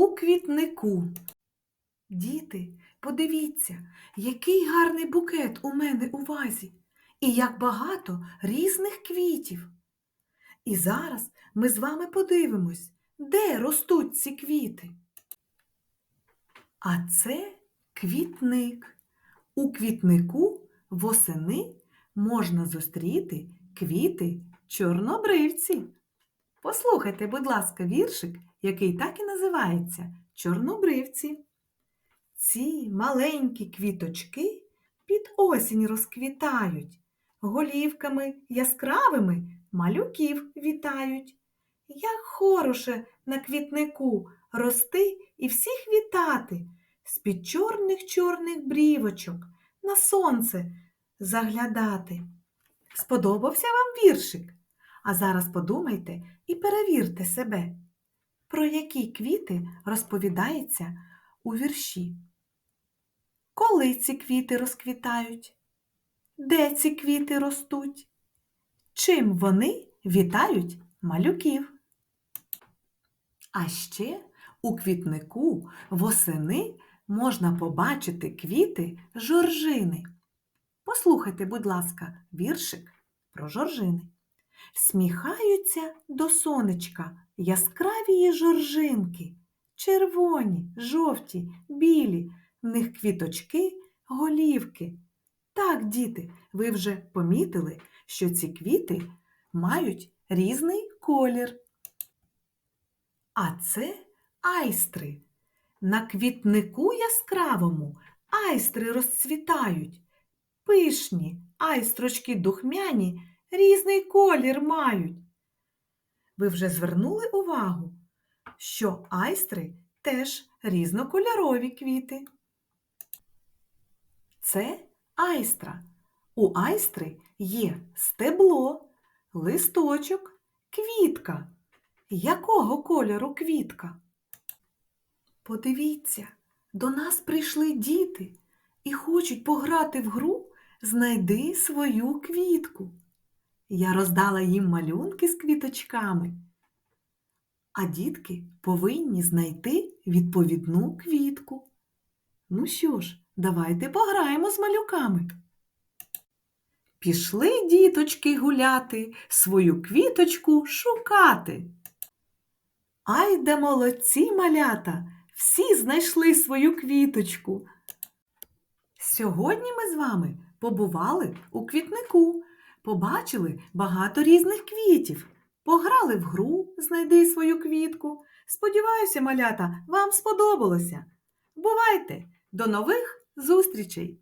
у квітнику. Діти, подивіться, який гарний букет у мене у вазі, і як багато різних квітів. І зараз ми з вами подивимось, де ростуть ці квіти. А це квітник. У квітнику восени можна зустріти квіти чорнобривці. Послухайте, будь ласка, віршик, який так і називається Чорнобривці. Ці маленькі квіточки під осінь розквітають, голівками яскравими малюків вітають. Як хороше на квітнику рости і всіх вітати, з-під чорних чорних брівочок на сонце заглядати. Сподобався вам віршик? А зараз подумайте і перевірте себе, про які квіти розповідається у вірші. Коли ці квіти розквітають? Де ці квіти ростуть? Чим вони вітають малюків? А ще у квітнику восени можна побачити квіти жоржини. Послухайте, будь ласка, віршик про жоржини. Сміхаються до сонечка яскраві жоржинки, червоні, жовті, білі, в них квіточки, голівки. Так, діти, ви вже помітили, що ці квіти мають різний колір. А це айстри. На квітнику яскравому айстри розцвітають. Пишні, айстрочки духмяні різний колір мають. Ви вже звернули увагу, що айстри теж різнокольорові квіти. Це айстра. У айстри є стебло, листочок, квітка. Якого кольору квітка? Подивіться, до нас прийшли діти і хочуть пограти в гру Знайди свою квітку. Я роздала їм малюнки з квіточками, а дітки повинні знайти відповідну квітку. Ну що ж, давайте пограємо з малюками. Пішли діточки гуляти, свою квіточку шукати. Ай да молодці малята! Всі знайшли свою квіточку. Сьогодні ми з вами побували у квітнику, побачили багато різних квітів, пограли в гру Знайди свою квітку. Сподіваюся, малята, вам сподобалося. Бувайте! До нових зустрічей!